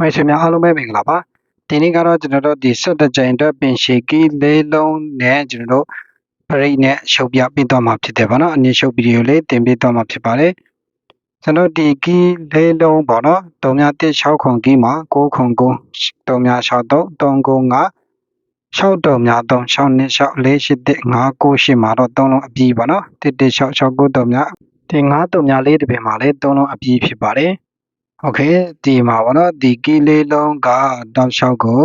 မိတ်ဆွေများအားလုံးပဲမင်္ဂလာပါဒီနေ့ကတော့ကျွန်တော်တို့ဒီဆက်တကြိမ်အတွက်ပင်ရှေကီလေးလုံးနဲ့ကျွန်တော်တို့ပရိတ်နဲ့ရှုပ်ပြပေးသွားမှာဖြစ်တယ်ဗောနော်အနည်းရှုပ်ဗီဒီယိုလေးတင်ပေးသွားမှာဖြစ်ပါတယ်ကျွန်တော်ဒီကီလေးလုံးဗောနော်316ခုကီမှာ6ခု9 363 395 6တုံများ3 6နှစ်6 4 8တက်5 9 8မှာတော့3လုံးအပြည့်ပါနော်1 1 6 6 9တုံများဒီ9တုံများလေးတစ်ပင်မှာလည်း3လုံးအပြည့်ဖြစ်ပါတယ် โอเคဒီမှာဗောနော်ဒီကီလေးလုံးကတောက်လျှောက်ကို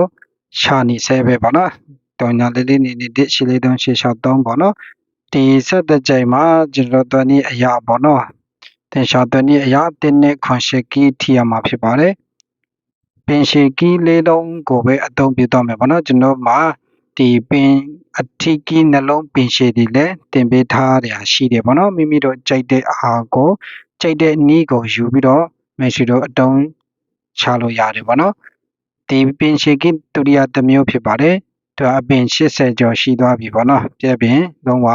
ရှာနေဆဲပဲဗောနော်တောင်ညာလေးလေးနေနေရှီလေးတုံးရှီလျှောက်တုံးဗောနော်ဒီဆက်တဲ့ချိန်မှာကျွန်တော်တို့นี่အရာဗောနော်တင်ရှာတို့นี่အရာတင်းနဲ့ခွန်ရှိကီထီရမှာဖြစ်ပါတယ်ပင်ရှိကီလေးလုံးကိုပဲအသုံးပြုတော့မယ်ဗောနော်ကျွန်တော်မှာဒီပင်အထီကီနှလုံးပင်ရှိတွေလည်းတင်ပေးထားရရှိတယ်ဗောနော်မိမိတို့ကြိုက်တဲ့အားကိုကြိုက်တဲ့နီးကိုယူပြီးတော့ မိတ်ဆွေတို့အတုံးချလို့ရတယ်ပေါ့နော်ဒီပင်ရှေကိဒုတိယတစ်မျိုးဖြစ်ပါတယ်သူအပင်80ကျော်ရှိသွားပြီပေါ့နော်ပြည့်ပင်လုံးဝ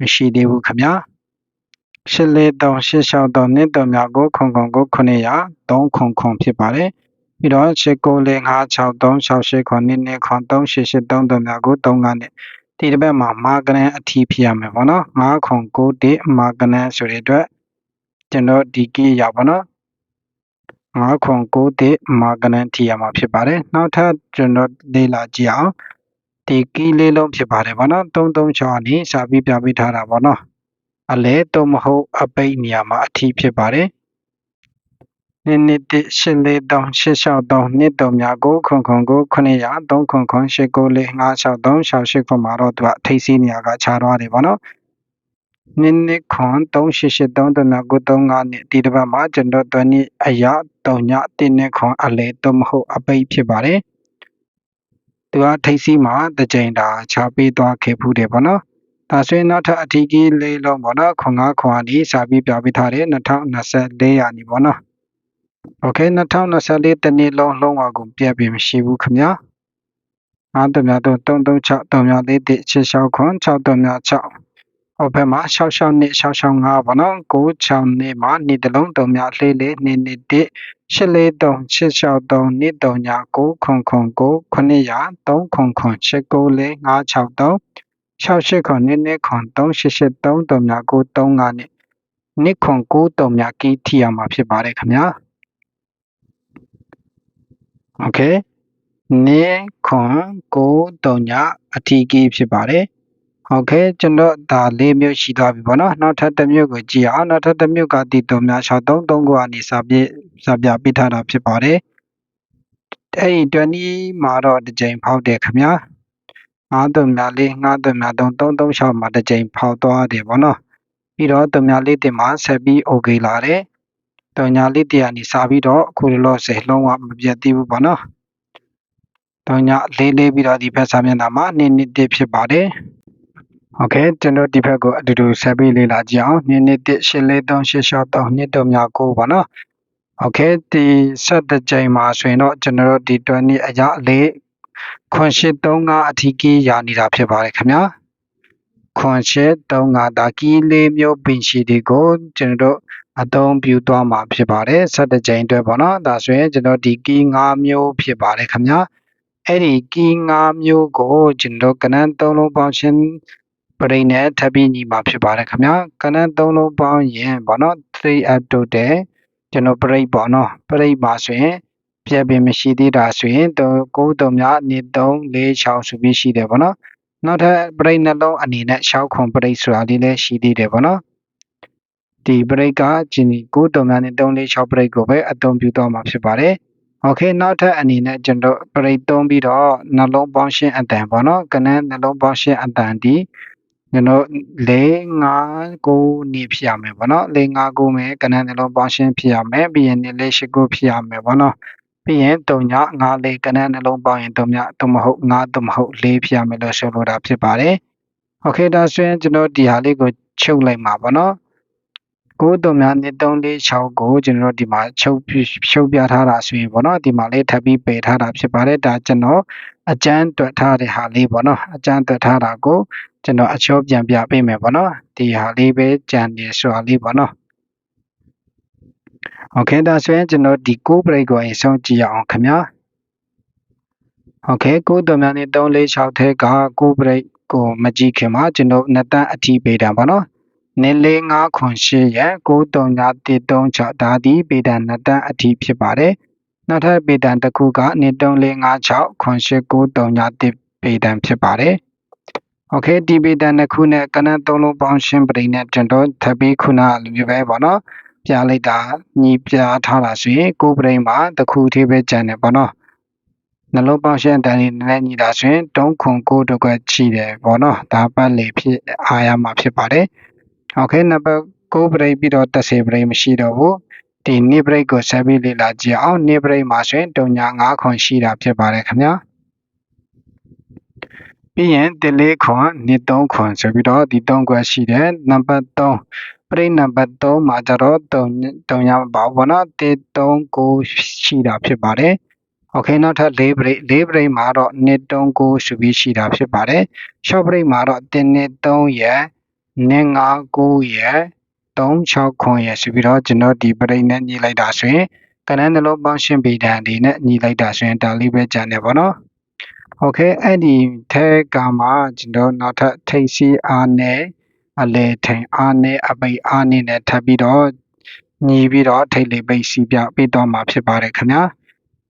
မရှိသေးဘူးခင်ဗျာရှစ်လေး3 8 6 3နှစ်တော်များကိုခုံခုံကို900 3ခုံခုံဖြစ်ပါတယ်ပြီးတော့ရှစ်ကိုလေး5 6 3 6 8ခုနှစ်နှစ်ခု3 8 8 3တော်များကို3ကနဲ့ဒီတစ်ပတ်မှာမာကနန်အထီးဖြစ်ရမယ်ပေါ့နော်9ခု9တိမာကနန်ဆိုတဲ့အတွက်ကျွန်တော်ဒီကီရပါနော် 5ခွန်9တစ်မာကနန်ထီရမှာဖြစ်ပါတယ်နောက်ထပ်ကျွန်တော်လေ့လာကြည့်အောင်ဒီကီးလေးလုံးဖြစ်ပါတယ်ဗောနော်336အနေစာပြီးပြပေးထားတာဗောနော်အလဲတော့မဟုတ်အပိတ်နေရာမှာအထီးဖြစ်ပါတယ်နှစ်နှစ်တစ်ရှစ်လေးသုံးရှစ်လျှောက်သုံးနှစ်တုံများကိုခွန်ခွန်ကို900 3ခွန်ခွန်ရှစ်ကိုလေး5 6 3 6 8ခွန်မှာတော့သူကထိပ်စီးနေရာကခြားသွားတယ်ဗောနော် နှစ်နှစ်ခွန်3883.95နှစ်ဒီတစ်ပတ်မှာကျွန်တော်တို့နှစ်အရာ3ည1နှစ်ခွန်အလဲတော့မဟုတ်အပိတ်ဖြစ်ပါတယ်။သူကထိတ်စီမှာတစ်ကြိမ်တာချပေးသွားခဲ့ဖူးတယ်ပေါ့နော်။ဒါဆိုရင်နောက်ထပ်အထီးကြီးလေးလုံးပေါ့နော်ခွန်9ခွန်အဒီစာပြီးပြပေးထားတယ်2024ရာနေပေါ့နော်။ Okay 2024တနေ့လုံးလုံးဝကိုပြတ်ပြီးမရှိဘူးခင်ဗျာအားတများတော့336 3များသေးတဲ့6 6ခွန်6 3များ6 ဟိုဘက်မှာ66နှစ်665ပေါ့နော်96နှစ်မှာနှစ်တလုံးတုံများလှေးလေးနှစ်နှစ်တစ်843 863နှစ်တုံညာ9ခွန်ခွန်9 900 3ခွန်ခွန်89လေး563 68ခွန်နှစ်နှစ်ခွန်3883တုံများ9 3ကနှစ်နှစ်ခွန်9တုံများကီးထီရမှာဖြစ်ပါတယ်ခင်ဗျာโอเคနှစ်ခွန်9တုံညာအထီးကီးဖြစ်ပါတယ် ဟုတ်ကဲ့ကျွန်တော်ဒါ၄မျိုးရှိသွားပြီပေါ့နော်နောက်ထပ်တစ်မျိုးကိုကြည့်အောင်နောက်ထပ်တစ်မျိုးကတီတုံများ633ကိုအနေစာပြစာပြပေးထားတာဖြစ်ပါတယ်အဲ့ဒီ20မှာတော့တစ်ကြိမ်ဖောက်တယ်ခင်ဗျာ9တုံများလေး9တုံများ3 336မှာတစ်ကြိမ်ဖောက်သွားတယ်ပေါ့နော်ပြီးတော့တုံများလေးတင်မှာဆက်ပြီး okay လာတယ်တုံညာလေးတရားနေစာပြီးတော့အခုလောဆယ်လုံးဝမပြတ်သေးဘူးပေါ့နော်တုံညာလေးလေးပြီးတော့ဒီဘက်စာမျက်နှာမှာ2နှစ်တစ်ဖြစ်ပါတယ် โอเคကျွန်တော်ဒီဘက်ကိုအတူတူဆက်ပြီးလေ့လာကြည့်အောင်2နှစ်1 8 4 3 8 6 3နှစ်တုံများ9ပါနော်โอเคဒီဆက်တဲ့ချိန်မှာဆိုရင်တော့ကျွန်တော်တို့ဒီ20အရာလေးခွန်ရှိ35အထီးကြီးရာနေတာဖြစ်ပါတယ်ခင်ဗျာခွန်ရှိ35ဒါကီးလေးမျိုးပင်ရှိတွေကိုကျွန်တော်တို့အသုံးပြုသွားမှာဖြစ်ပါတယ်ဆက်တဲ့ချိန်အတွက်ပေါ့နော်ဒါဆိုရင်ကျွန်တော်ဒီကီး5မျိုးဖြစ်ပါတယ်ခင်ဗျာအဲ့ဒီကီး5မျိုးကိုကျွန်တော်ကနန်း3လုံးပေါင်းရှင်း ပရိနဲ့ထပ်ပြီးညီမှာဖြစ်ပါတယ်ခင်ဗျာကနန်း3လုံးပေါင်းရင်ဗောနော်3 up တိုတယ်ကျွန်တော်ပရိပေါ့နော်ပရိပါဆိုရင်ပြက်ပင်မရှိသေးတာဆိုရင်9တုံများ2 3 4 6ဆိုပြီးရှိတယ်ဗောနော်နောက်ထပ်ပရိနှလုံးအနေနဲ့6ခွန်ပရိဆိုတာလေးလည်းရှိသေးတယ်ဗောနော်ဒီပရိကဂျင်း9တုံများနဲ့3 4 6ပရိကိုပဲအသုံးပြုတော့မှာဖြစ်ပါတယ်โอเคနောက်ထပ်အနေနဲ့ကျွန်တော်ပရိသုံးပြီးတော့နှလုံးပေါင်းရှင်းအတန်ပေါ့နော်ကနန်းနှလုံးပေါင်းရှင်းအတန်ဒီ ကျွန်တော်၄၅၉နေဖြစ်ရမယ်ပေါ့နော်၄၅၉မယ်ကဏ္ဍနှလုံးပေါင်းရှင်းဖြစ်ရမယ်ပြီးရင်နေလေးရှိ၉ဖြစ်ရမယ်ပေါ့နော်ပြီးရင်တုံည၅လေးကဏ္ဍနှလုံးပေါင်းရင်တုံညသို့မဟုတ်၅သို့မဟုတ်၄ဖြစ်ရမယ်လို့ဆိုလိုတာဖြစ်ပါတယ်โอเคဒါဆိုရင်ကျွန်တော်ဒီဟာလေးကိုချုပ်လိုက်မှာပေါ့နော်ကိုတုံများနေ346ကိုကျွန်တော်ဒီမှာချုပ်ချုပ်ပြထားတာဆိုရင်ပေါ့နော်ဒီမှာလေးထပ်ပြီးပယ်ထားတာဖြစ်ပါတယ်ဒါကျွန်တော်အကျန်းတွက်ထားတဲ့ဟာလေးပေါ့နော်အကျန်းတွက်ထားတာကို ကျွန်တော်အချောပြန်ပြပေးမယ်ပေါ့နော်ဒီဟာလေးပဲကြံနေဆိုတာလေးပေါ့နော် โอเคဒါဆိုရင်ကျွန်တော်ဒီကိုဘရိတ်ကိုအရင်ဆုံးကြည့်ရအောင်ခင်ဗျာโอเคကိုတော်များနေ3 4 6ထဲကကိုဘရိတ်ကိုမကြည့်ခင်မှာကျွန်တော်နှစ်တန်းအထီးပေးတာပေါ့နော်နေလေး9ခွန်8ရဲ့9336ဒါဒီပေတံနှစ်တန်းအထီးဖြစ်ပါတယ်နောက်ထပ်ပေတံတစ်ခုကနေ3456ခွန်8 9331ပေတံဖြစ်ပါတယ် โอเคဒီပေတံနှစ်ခုနဲ့ကနန်းသုံးလုံးပေါင်းရှင်းပရိနဲ့ကျွန်တော်ထပ်ပြီးခုနလိုမျိုးပဲပေါ့နော်ပြလိုက်တာညီပြထားတာဆိုရင်ကိုယ်ပရိမှာတစ်ခုသေးပဲကြံတယ်ပေါ့နော်နှလုံးပေါင်းရှင်းတန်လေးနဲ့ညီတာဆိုရင်3ခွန်9တကွက်ချီတယ်ပေါ့နော်ဒါပတ်လေဖြစ်အားရမှာဖြစ်ပါတယ်โอเคနံပါတ်9ပရိပြီးတော့10ပရိမရှိတော့ဘူးဒီနိပရိကိုဆက်ပြီးလေ့လာကြည့်အောင်နိပရိမှာဆိုရင်တုံညာ9ခွန်ရှိတာဖြစ်ပါတယ်ခင်ဗျာ ပြီးရင်တလေးခွန်နှစ်3ခွန်ဆိုပြီးတော့ဒီ3ခွက်ရှိတယ်နံပါတ်3ပရိနံပါတ်3မှာကျတော့3 3ရမပါဘူးဘောနော်1 3 9ရှိတာဖြစ်ပါတယ်โอเคနောက်ထပ်၄ break ၄ break မှာတော့1 3 9ဆိုပြီးရှိတာဖြစ်ပါတယ် short break မှာတော့1 2 3ရယ်2 5 9ရယ်3 6ခွန်ရယ်ဆိုပြီးတော့ကျွန်တော်ဒီ break နဲ့ညီလိုက်တာဆိုရင်ကနန်းနှလုံးပေါင်းရှင်းပေတံဒီနဲ့ညီလိုက်တာဆိုရင်ဒါလေးပဲကြံတယ်ပေါ့နော် โอเคအဲ့ဒီထဲကမှကျွန်တော်နောက်ထပ်ထိတ်စီအားနဲ့အလေထိန်အားနဲ့အပိတ်အားနဲ့ထပ်ပြီးတော့ညီပြီးတော့ထိတ်လေးပိတ်စီပြပေးတော့မှာဖြစ်ပါတယ်ခင်ဗျာ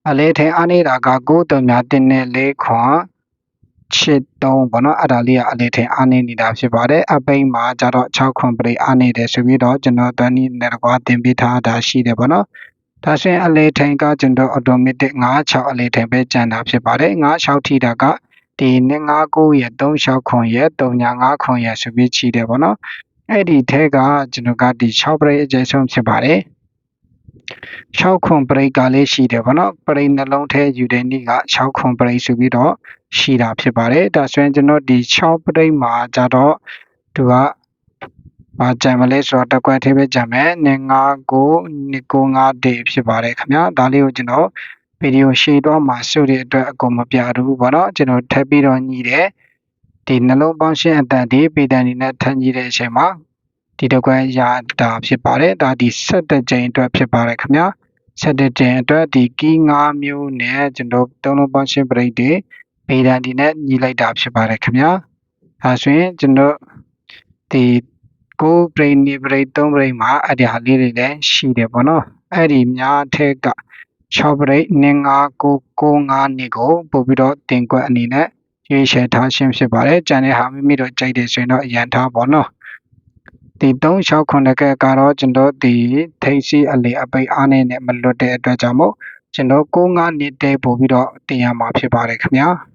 အလေထိန်အားနေတာက9တုံများတင်းနဲ့4ခွန်ချစ်3ပေါ့နော်အဲ့ဒါလေးကအလေထိန်အားနေနေတာဖြစ်ပါတယ်အပိတ်မှာကျတော့6ခွန်ပရိအားနေတယ်ဆိုပြီးတော့ကျွန်တော်တန်းနီးနဲ့ကွာတင်ပေးထားတာရှိတယ်ပေါ့နော် ဒါဆိုရင်အလေထိန်ကကျွန်တော် automatic 96အလေထိန်ပဲကျန်တာဖြစ်ပါတယ်96ထိတာကဒီ259ရဲ့36ခွန်ရဲ့35ခွန်ရဲ့ဆိုပြီးချီတယ်ပေါ့နော်အဲ့ဒီထဲကကျွန်တော်ကဒီ6ပရိအကျဆုံးဖြစ်ပါတယ်6ခွန်ပရိကလေးရှိတယ်ဗောနော်ပရိနှလုံးထဲယူတဲ့နေ့က6ခွန်ပရိဆိုပြီးတော့ရှိတာဖြစ်ပါတယ်ဒါဆိုရင်ကျွန်တော်ဒီ6ပရိမှာကြတော့သူက ဘာကြံမလဲဆိုတော့တစ်ခွက်သေးပဲကြံမယ်95995ဒေဖြစ်ပါတယ်ခင်ဗျာဒါလေးကိုကျွန်တော်ဗီဒီယိုရှေ့တော့မှာဆိုတဲ့အတွက်အကုန်မပြဘူးဗောနော်ကျွန်တော်ထပ်ပြီးတော့ညီတယ်ဒီနှလုံးပေါင်းရှင်းအတန်ဒီပေတန်ဒီနဲ့ထပ်ညီတဲ့အချိန်မှာဒီတစ်ခွက်ရတာဖြစ်ပါတယ်ဒါဒီ7ကြိမ်အတွက်ဖြစ်ပါတယ်ခင်ဗျာ7ကြိမ်အတွက်ဒီကီး9မျိုးနဲ့ကျွန်တော်သုံးလုံးပေါင်းရှင်းပရိတ်တွေပေတန်ဒီနဲ့ညီလိုက်တာဖြစ်ပါတယ်ခင်ဗျာဒါဆိုရင်ကျွန်တော်ဒီ ကိုပရိတ်နေပရိတ်3ပရိတ်မှာအဲ့ဒီဟာလေးတွေလည်းရှိတယ်ပေါ့နော်အဲ့ဒီများထက်က6ပရိတ်9 9 9 9နေကိုပို့ပြီးတော့တင်ကွက်အနေနဲ့ရွေးချယ်ထားခြင်းဖြစ်ပါတယ်။ကြံတဲ့ဟာမိမိတို့ကြိုက်တယ်ဆိုရင်တော့အရန်ထားပေါ့နော်။ဒီ369ကကတော့ကျွန်တော်ဒီထိတ်စီအလေအပိတ်အားနဲ့မလွတ်တဲ့အတွက်ကြောင့်မို့ကျွန်တော်9 9နှစ်တဲပို့ပြီးတော့တင်ရမှာဖြစ်ပါတယ်ခင်ဗျာ။